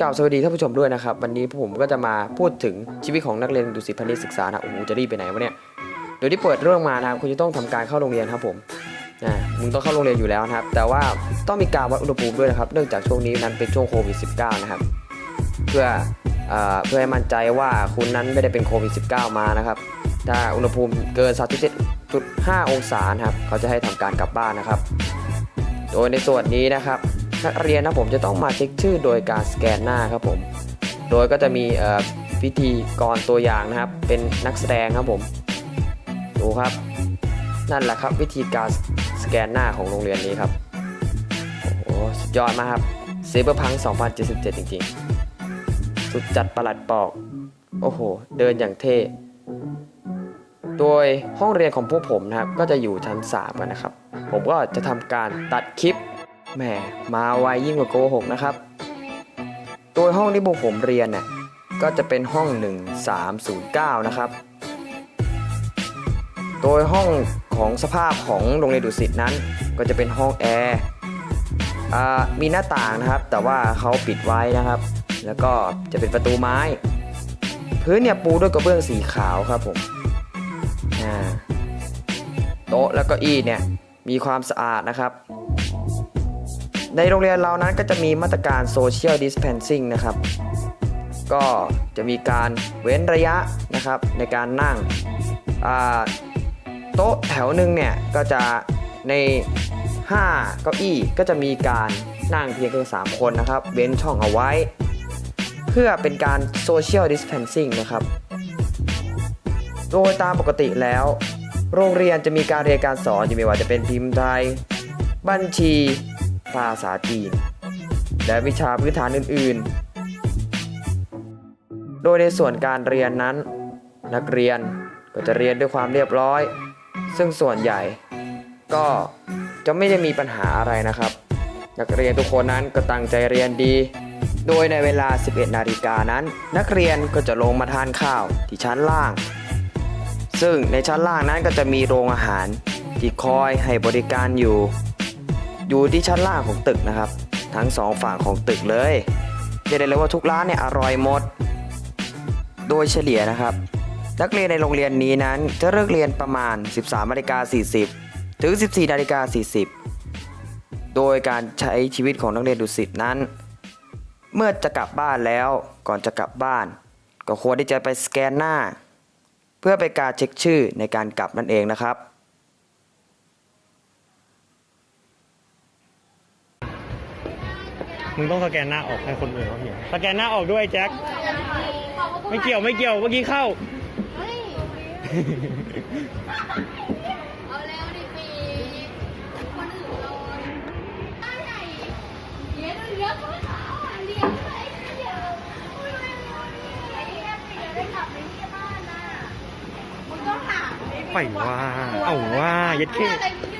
กล่าวสวัสดีท่านผู้ชมด้วยนะครับ วันนี้ผมก็จะมาพูดถึงชีวิตของนักเรียนดุสิตพนิชย์ศึกษานะโอ้โหจะรีบไปไหนวะเนี่ยโดยที่เปิดเรื่องมานะครับคุณจะต้องทำการเข้าโรงเรียนครับผมอ่ามึงต้องเข้าโรงเรียนอยู่แล้วนะครับ แต่ว่าต้องมีการวัดอุณหภูมิด้วยนะครับ เนื่องจากช่วงนี้นั้นเป็นช่วงโควิด -19 นะครับ เพื่อเอ่อเพื่อให้มั่นใจว่าคุณนั้นไม่ได้เป็นโควิด -19 มานะครับ ถ้าอุณหภูมิเกิน 37.5 องศานะครับเขาจะให้ทำการกลับบ้านนะครับ โดยในส่วนนี้นะครับ นักเรียนนะผมจะต้องมาเช็คชื่อโดยการสแกนหน้าครับผม โดยก็จะมีพิธีกรตัวอย่างนะครับ เป็นนักแสดงครับผมดูครับ นั่นแหละครับวิธีการสแกนหน้าของโรงเรียนนี้ครับโอ้โหสุดยอดมากครับเซเบอร์พัง2077 จริงๆ สุดจัดประหลัดปอก โอ้โห เดินอย่างเท่ โดยห้องเรียนของพวกผมนะครับ ก็จะอยู่ชั้น 3 กันนะครับ ผมก็จะทำการตัดคลิป แหมมาไวยิ่งกว่าโกหกนะครับโดยห้องที่พวกผมเรียนเนี่ยก็จะเป็นห้อง 1309 นะครับ โดยห้องของสภาพของโรงเรียนดุสิตนั้น ก็จะเป็นห้องแอร์มีหน้าต่างนะครับ แต่ว่าเขาปิดไว้นะครับ แล้วก็จะเป็นประตูไม้ พื้นเนี่ยปูด้วยกระเบื้องสีขาวครับผมโต๊ะแล้วก็อี้เนี่ยมีความสะอาดนะครับ ในโรงเรียนเรานั้นก็จะมีมาตรการ Social Distancing นะครับ ก็จะมีการเว้นระยะนะครับในการนั่งโต๊ะแถวหนึ่งเนี่ยก็จะใน 5 เก้าอี้ก็จะมีการนั่งเพียงแค่3คนนะครับ เว้นช่องเอาไว้ เพื่อเป็นการ Social Distancing นะครับ โดยตามปกติแล้ว โรงเรียนจะมีการเรียนการสอนอยู่ไม่ว่าจะเป็นพิมพ์ไทย บัญชี ภาษาจีน และวิชาพื้นฐานอื่น ๆ โดยในส่วนการเรียนนั้น นักเรียนก็จะเรียนด้วยความเรียบร้อย ซึ่งส่วนใหญ่ ก็จะไม่ได้มีปัญหาอะไรนะครับ นักเรียนทุกคนนั้นก็ตั้งใจเรียนดี โดยในเวลา 11 นาฬิกานั้น นักเรียนก็จะลงมาทานข้าวที่ชั้นล่าง ซึ่งในชั้นล่างนั้นก็จะมีโรงอาหารที่คอยให้บริการอยู่ อยู่ที่ชั้นล่างของตึกนะครับ ทั้งสองฝั่งของตึกเลยเรียกได้เลยว่าทุกร้านเนี่ยอร่อยหมด โดยเฉลี่ยนะครับ นักเรียนในโรงเรียนนี้นั้นจะเลิกเรียนประมาณ 13นาฬิกา40 ถึง 14นาฬิกา40 โดยการใช้ชีวิตของนักเรียนดุสิตนั้น เมื่อจะกลับบ้านแล้วก่อนจะกลับบ้าน ก็ควรที่จะไปสแกนหน้า เพื่อไปการเช็คชื่อในการกลับนั่นเองนะครับ มึงต้องสแกนหน้าออกให้คนอื่นเขาเห็นสแกนหน้าออกด้วยแจ็คไม่เกี่ยวไม่เกี่ยวเมื่อกี้เข้าเฮ้ยเอาแล้วดิปีคนอื่นโดนตั้งใหญ่เลี้ยงเลี้ยงเขาขาวอะเลี้ยงไปเดียวอุ้ยไม่รู้นี่ไอ้เนี่ยปีได้กลับไปที่บ้านน่ะมึงต้องถามไปว่า เอาว่าเย็ดเข้อะไรมึง